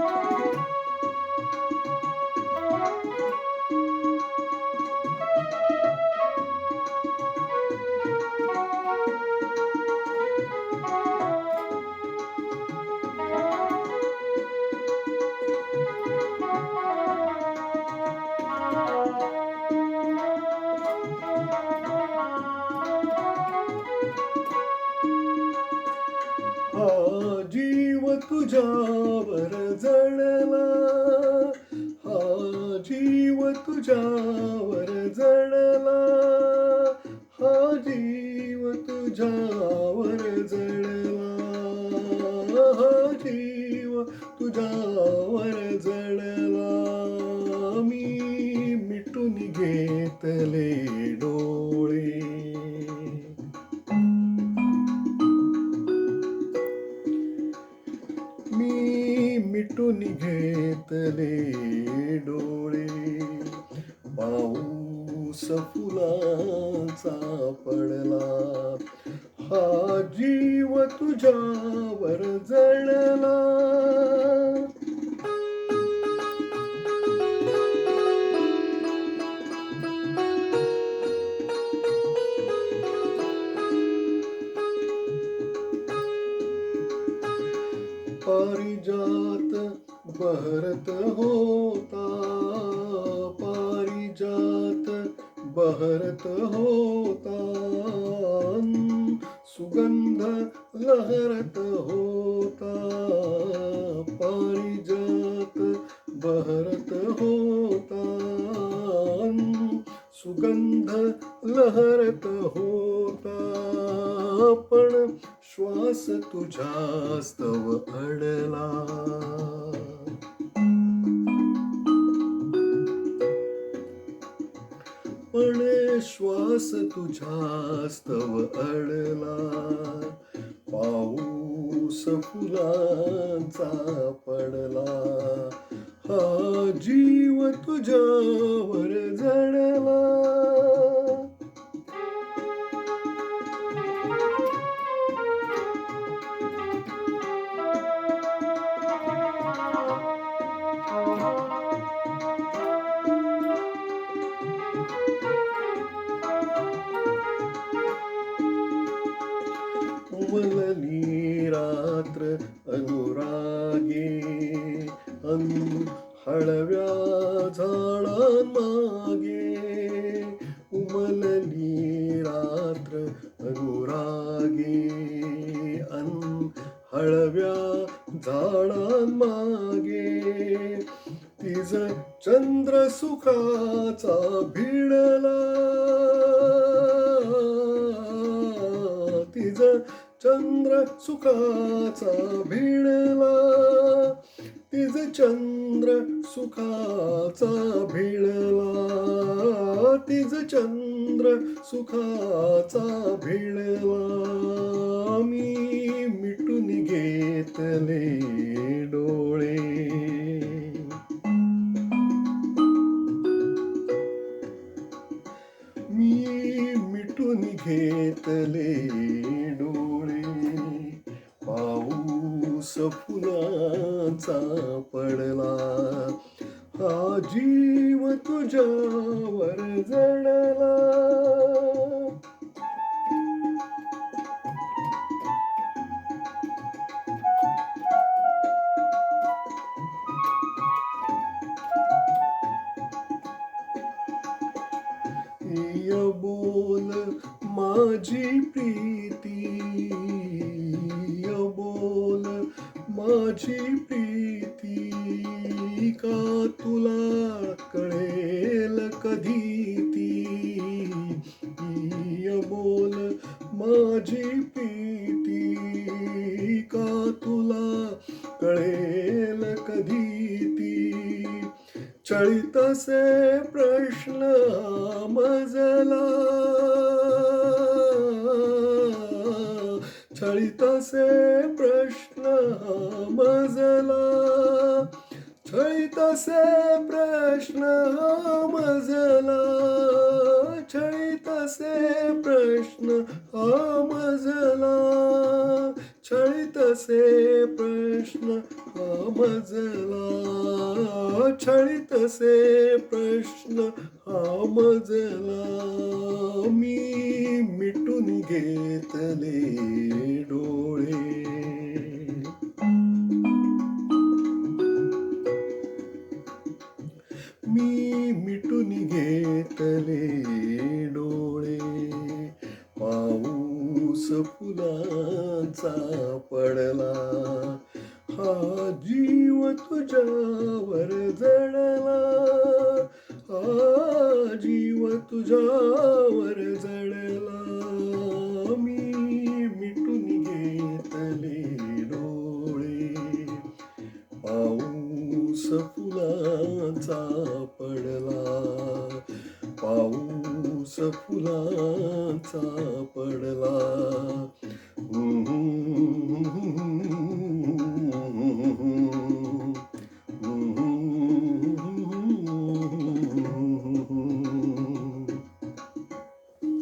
हा तुझ्यावर जळला हा जीव तुझ्यावर जळला घेतले डोळे पाऊस फुलाचा पडला. हा जीव तुझ्यावर जळला. पारिजात बहरत होता पारिजात बहरत होता सुगंध लहरत होता पारिजात बहरत होता सुगंध लहरत होता पण श्वास तुझ्या स्तव अडला. पण श्वास तुझ्या स्तव अडला. पाऊस फुलांचा पडला. हा जीव तुझ्यावर जड उमलली रात्र अनुरागे अन हळव्या झाडांमागे उमलली रात्र अनुरागे अन हळव्या झाडांमागे तिज चंद्र सुखाचा भिडला तिज चंद्र सुखाचा भिडला तिज चंद्र सुखाचा भिडला तिज चंद्र सुखाचा भिडला मी मिटून घेतले. घेतले डोळे. पाऊस फुलाचा पडला. हा जीव तुझ्यावर जळला. माझी प्रीती य बोल माझी प्रीती का तुला कळेल कधी ती? य बोल माझी प्रीती का तुला कळेल कधी ती? चळितसे प्रश्न मजला छळितसे प्रश्न मजला। छळितसे प्रश्न मजला। छळितसे प्रश्न मजला। छळीतसे प्रश्न मजला। छळीतसे प्रश्न हा मजला मी मिटून घेतले डोळे. मी मिटून घेतले डोळे. पाऊस फुलांचा पडला. हा जीव तुझ्यावर जडला हा जीव तुझ्यावर जडला मी मिटून घेतले डोळे. पाऊस फुलाचा पडला. पाऊस फुलाचा पडला.